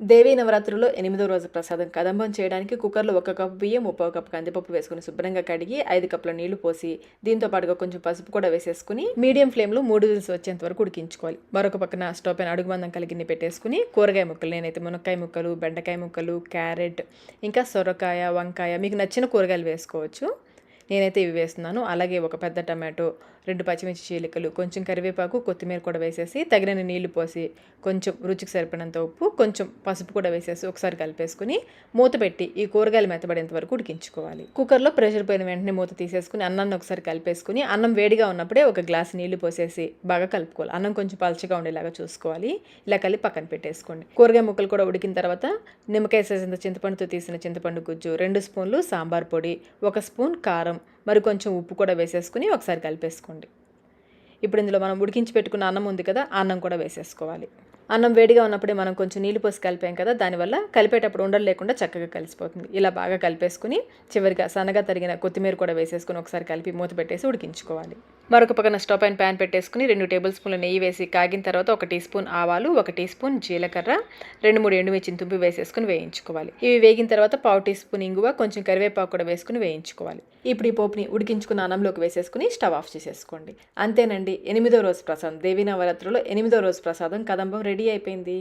దేవీ నవరాత్రుల్లో ఎనిమిదో రోజు ప్రసాదం కదంబం చేయడానికి కుక్కర్లో ఒక కప్పు బియ్యం ముప్పై కప్పు కందిపప్పు వేసుకుని శుభ్రంగా కడిగి ఐదు కప్పుల నీళ్ళు పోసి దీంతో పాటుగా కొంచెం పసుపు కూడా వేసేసుకుని మీడియం ఫ్లేమ్లో మూడు విజిల్స్ వచ్చేంత వరకు ఉడికించుకోవాలి. మరొక పక్కన స్టవ్ పైన అడుగుమందం కలిగిన్ని పెట్టేసుకుని కూరగాయ ముక్కలు నేనైతే మునక్కాయ ముక్కలు బెండకాయ ముక్కలు క్యారెట్ ఇంకా సొరకాయ వంకాయ మీకు నచ్చిన కూరగాయలు వేసుకోవచ్చు. నేనైతే ఇవి వేస్తున్నాను. అలాగే ఒక పెద్ద టమాటో రెండు పచ్చిమిర్చి చీలికలు కొంచెం కరివేపాకు కొత్తిమీర కూడా వేసేసి తగినన్ని నీళ్ళు పోసి కొంచెం రుచికి సరిపడినంత ఉప్పు కొంచెం పసుపు కూడా వేసేసి ఒకసారి కలిపేసుకుని మూత పెట్టి ఈ కూరగాయలు మెత్తబడేంత వరకు ఉడికించుకోవాలి. కుక్కర్లో ప్రెషర్ పోయిన వెంటనే మూత తీసేసుకుని అన్నాన్ని ఒకసారి కలిపేసుకుని అన్నం వేడిగా ఉన్నప్పుడే ఒక గ్లాస్ నీళ్ళు పోసేసి బాగా కలుపుకోవాలి. అన్నం కొంచెం పలచగా ఉండేలాగా చూసుకోవాలి. ఇలా కలిపి పక్కన పెట్టేసుకోండి. కూరగాయ ముక్కలు కూడా ఉడికిన తర్వాత నిమ్మకాయ సైజంత చింతపండుతో తీసిన చింతపండు గుజ్జు రెండు స్పూన్లు సాంబార్ పొడి ఒక స్పూన్ కారం మరి కొంచెం ఉప్పు కూడా వేసేసుకుని ఒకసారి కలిపేసుకోండి. ఇప్పుడు ఇందులో మనం ఉడికించి పెట్టుకున్న అన్నం ఉంది కదా ఆ అన్నం కూడా వేసేసుకోవాలి. అన్నం వేడిగా ఉన్నప్పుడే మనం కొంచెం నీళ్ళు పోసి కలిపాం కదా దానివల్ల కలిపేటప్పుడు ఉండలు లేకుండా చక్కగా కలిసిపోతుంది. ఇలా బాగా కలిపేసుకుని చివరిగా సన్నగా తరిగిన కొత్తిమీర కూడా వేసేసుకుని ఒకసారి కలిపి మూత పెట్టేసి ఉడికించుకోవాలి. మరొక పక్కన స్టవ్ పైన ప్యాన్ పెట్టేసుకుని రెండు టేబుల్ స్పూన్ల నెయ్యి వేసి కాగిన తర్వాత ఒక టీ స్పూన్ ఆవాలు ఒక టీ స్పూన్ జీలకర్ర రెండు మూడు ఎండుమిర్చిని తుంపి వేసేసుకుని వేయించుకోవాలి. ఇవి వేగిన తర్వాత పావు టీ స్పూన్ ఇంగువ కొంచెం కరివేపాకు కూడా వేసుకుని వేయించుకోవాలి. ఇప్పుడు ఈ పోపుని ఉడికించుకున్న అన్నంలోకి వేసేసుకుని స్టవ్ ఆఫ్ చేసేసుకోండి. అంతేనండి ఎనిమిదో రోజు ప్రసాదం. దేవీ నవరాత్రిలో ఎనిమిదో రోజు ప్రసాదం కదంబం రెడీ రెడీ అయిపోయింది.